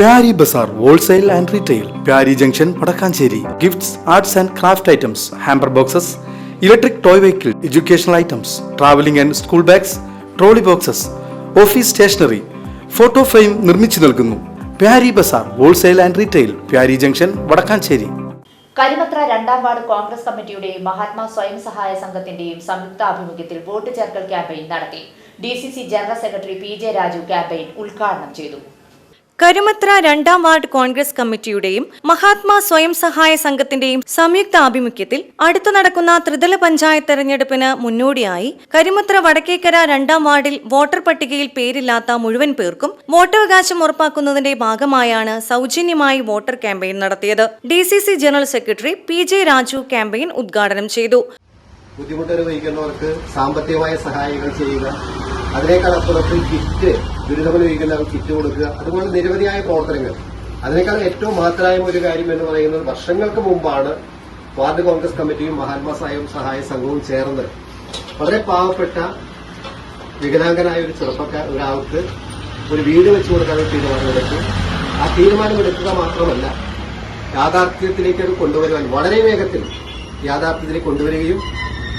Pyari Bazar wholesale and retail Pyari junction Vadakkanchery. Gifts arts and craft items hamper boxes electric toy vehicle educational items travelling and school bags trolley boxes office stationery photo frame നിർമ്മിച്ചു നൽകുന്നു. Pyari Bazar wholesale and retail Pyari junction Vadakkanchery. Karimathra രണ്ടാം ward Congress കമ്മിറ്റിയുടെയും Mahatma സ്വയം സഹായ സംഘത്തിന്റെയും സംയുക്ത ആഭിമുഖ്യത്തിൽ vote ചേർക്കൽ campaign നടത്തി. D general secretary P J Raju campaign ഉദ്ഘാടനം ചെയ്തു. കരുമത്ര രണ്ടാം വാർഡ് കോൺഗ്രസ് കമ്മിറ്റിയുടെയും മഹാത്മാ സ്വയം സഹായ സംഘത്തിന്റെയും സംയുക്ത ആഭിമുഖ്യത്തിൽ അടുത്തു നടക്കുന്ന ത്രിതല പഞ്ചായത്ത് തെരഞ്ഞെടുപ്പിന് മുന്നോടിയായി കരുമത്ര വടക്കേക്കര രണ്ടാം വാർഡിൽ വോട്ടർ പട്ടികയിൽ പേരില്ലാത്ത മുഴുവൻ പേർക്കും വോട്ടവകാശം ഉറപ്പാക്കുന്നതിന്റെ ഭാഗമായാണ് സൗജന്യമായി വോട്ടർ ക്യാമ്പയിൻ നടത്തിയത്. D general secretary P J Raju campaign ഉദ്ഘാടനം ചെയ്തു. ബുദ്ധിമുട്ടനുഭവിക്കുന്നവർക്ക് സാമ്പത്തികമായ സഹായങ്ങൾ ചെയ്യുക അതിനേക്കാൾ അപ്പുറത്ത് കിറ്റ് ദുരിതമനുഭവിക്കുന്നവർക്ക് കിറ്റ് കൊടുക്കുക അതുപോലെ നിരവധിയായ പ്രവർത്തനങ്ങൾ. അതിനേക്കാൾ ഏറ്റവും മഹത്തരായ ഒരു കാര്യം എന്ന് പറയുന്നത് വർഷങ്ങൾക്ക് മുമ്പാണ് വാർഡ് കോൺഗ്രസ് കമ്മിറ്റിയും മഹാത്മാ സഹായ സംഘവും ചേർന്ന് വളരെ പാവപ്പെട്ട വികലാംഗനായ ഒരു ചെറുപ്പക്കാർ ഒരാൾക്ക് ഒരു വീട് വെച്ചു കൊടുക്കാനൊരു തീരുമാനമെടുത്തു. ആ തീരുമാനമെടുക്കുക മാത്രമല്ല യാഥാർത്ഥ്യത്തിലേക്ക് അത് കൊണ്ടുവരുവാൻ വളരെ വേഗത്തിൽ യാഥാർത്ഥ്യത്തിലേക്ക് കൊണ്ടുവരികയും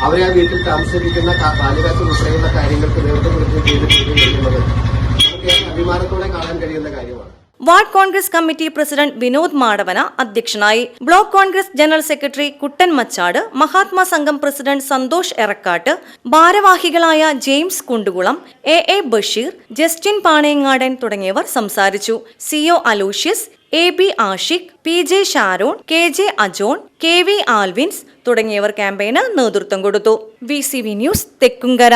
അവരെ ആ വീട്ടിൽ താമസിപ്പിക്കുന്ന ബാലികാശം ഉൾപ്പെടെയുള്ള കാര്യങ്ങൾക്ക് നേതൃത്വം കൊടുക്കുകയും ചെയ്തിട്ടുണ്ട് എന്നുള്ളത്. അഭിമാനത്തോടെ കാണാൻ കഴിയുന്ന കാര്യമാണ്. Ward Congress committee president Vinod Madavana അധ്യക്ഷനായി. Block Congress general secretary Kuttan Machad Mahatma Sangham president Santhosh Erakkat ഭാരവാഹികളായ James Kundukulam A A Basheer Justin Panayangadan തുടങ്ങിയവർ സംസാരിച്ചു. CO Aloysius A B Ashiq P J Sharon K J Ajon K V Alvins തുടങ്ങിയവർ ക്യാമ്പയിന് നേതൃത്വം കൊടുത്തു. V C V news Thekkumkara.